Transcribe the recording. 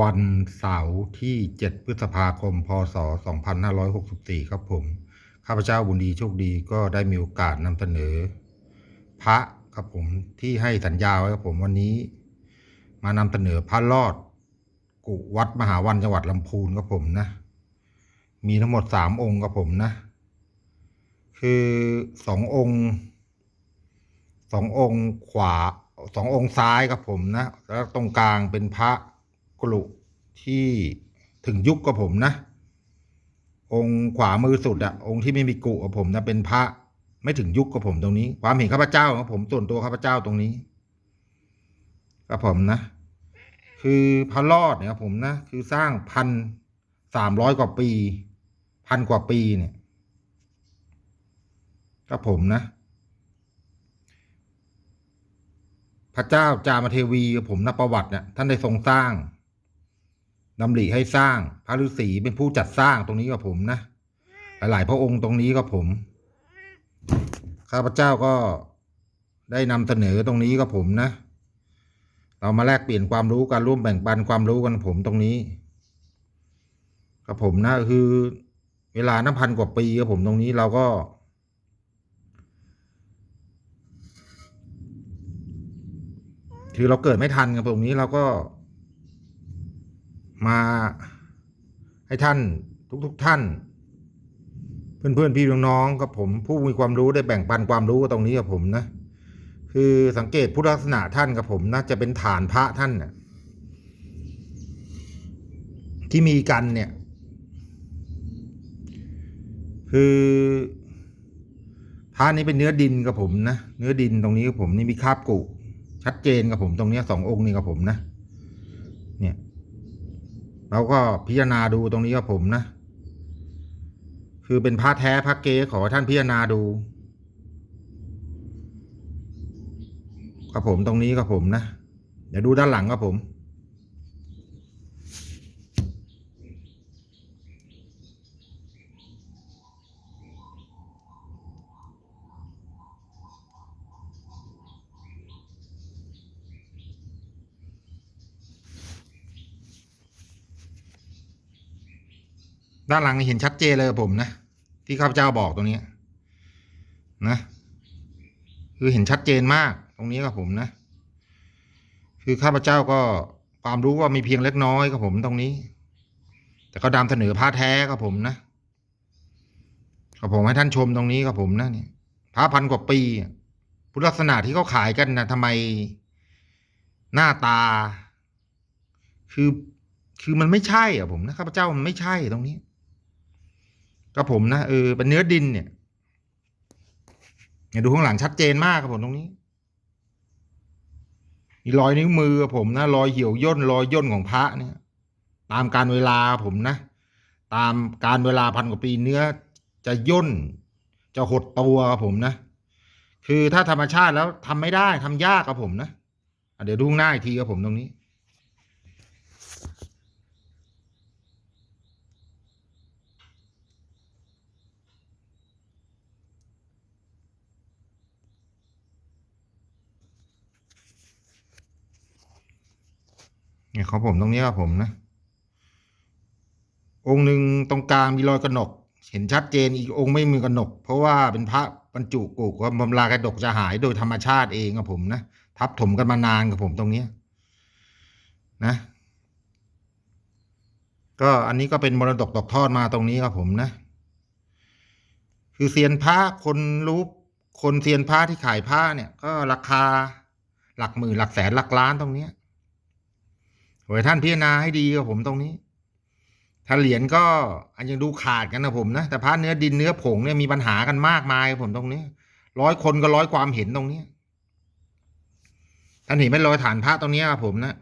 วันเสาร์ที่ 7 พฤษภาคม พศ 2564 ครับผม ข้าพเจ้าบุญดีโชคดีก็ได้มีโอกาสนำเสนอ พระครับผมที่ให้สัญญาไว้ครับผมวันนี้ มานำเสนอพระรอด กุวัดมหาวันจังหวัดลำพูนครับผมนะ มีทั้งหมดสามองค์ครับผมนะ คือสององค์สององค์ขวาสององค์ซ้ายครับผมนะ แล้วตรงกลางเป็นพระ กลุที่ถึงยุคกับผมนะ องค์ขวามือสุดอะองค์ที่ไม่มีกุกับผมนะเป็นพระ ไม่ถึงยุคกับผมตรงนี้ ความเห็นข้าพเจ้าครับผมส่วนตัวข้าพเจ้าตรงนี้ครับผมนะ คือพระรอดเนี่ยผมนะ คือสร้างพันสามร้อยกว่าปี พันกว่าปีเนี่ยครับผมนะ พระเจ้าจามเทวีกับผมนะประวัติเนี่ยท่านได้ทรงสร้าง ดำริให้สร้างพระฤาษีเป็นผู้จัดสร้างตรงนี้กับผมนะ หลายๆพระองค์ตรงนี้กับผม ข้าพเจ้าก็ได้นำเสนอตรงนี้กับผมนะ เรามาแลกเปลี่ยนความรู้การร่วมแบ่งปันความรู้กันผมตรงนี้กับผมนะคือ เวลานับพันกว่าปีกับผมตรงนี้เราก็คือเราเกิดไม่ทันกับตรงนี้เราก็ มาให้ท่านทุกๆทท่าน เพื่อนๆพี่น้องๆกับผมผู้มีความรู้ได้แบ่งปันความรู้กับตรงนี้กับผมนะ คือสังเกตพุทธลักษณะท่านกับผมนะจะเป็นฐานพระท่านน่ะที่มีกันเนี่ย คือพระนี้เป็นเนื้อดินกับผมนะ เนื้อดินตรงนี้กับผมนี่มีคาบกุชัดเจนกับผมตรงนี้สององค์นี่กับผมนะ เราก็พิจารณาดูตรงนี้กับผมนะ คือเป็นพระแท้พระเก๊ขอท่านพิจารณาดูกับผมตรงนี้กับผมนะ เดี๋ยวดูด้านหลังกับผม ด้านหลังเห็นชัดเจนเลยกับผมนะ ที่ข้าพเจ้าบอกตรงนี้นะคือเห็นชัดเจนมากตรงนี้กับผมนะ คือข้าพเจ้าก็ความรู้ว่ามีเพียงเล็กน้อยกับผมตรงนี้ แต่ก็ดำเสนอผ้าแท้กับผมนะกับผมให้ท่านชมตรงนี้กับผมนะเนี่ยพระพันกว่าปี พุทธลักษณะที่เขาขายกันนะทำไมหน้าตา คือคือมันไม่ใช่อะผมนะข้าพเจ้ามันไม่ใช่ตรงนี้ ก็ผมนะเออเป็นเนื้อดินเนี่ยเนี่ยดูข้างหลังชัดเจนมากครับผมตรงนี้มีรอยนิ้วมือผมนะรอยเหี่ยวย่นรอยย่นของพระเนี่ย ตามการเวลาผมนะ ตามการเวลาพันกว่าปีเนื้อจะย่น จะหดตัวครับผมนะ คือถ้าธรรมชาติแล้วทำไม่ได้ทำยากครับผมนะะเดี๋ยวดูงหน้าอีกทีครับผมตรงนี้ เนี่ยของผมตรงนี้ครับผมนะ องค์หนึ่งตรงกลางมีรอยกระหนก เห็นชัดเจนอีกองค์ไม่มีกระหนก เพราะว่าเป็นพระบรรจุกุกว่าบำรากระดกจะหายโดยธรรมชาติเองครับผมนะทับถมกันมานานกับผมตรงเนี้นะก็อันนี้ก็เป็นมรดกตกทอดมาตรงนี้ครับผมนะ คือเซียนพระคนรู้คนเซียนพระที่ขายผ้าเนี่ย ก็ราคาหลักหมื่นหลักแสนหลักล้านตรงเนี้ย อให้ท่านพิจารณาให้ดีกับผมตรงนี้ ถ้าเหรียญก็อันยังดูขาดกันนะผมนะ แต่พระเนื้อดินเนื้อผงเนี่ยมีปัญหากันมากมายครับผมตรงนี้ ร้อยคนก็ร้อยความเห็นตรงนี้ ท่านเห็นไหมรอยฐานพระตรงนี้ครับผมนะ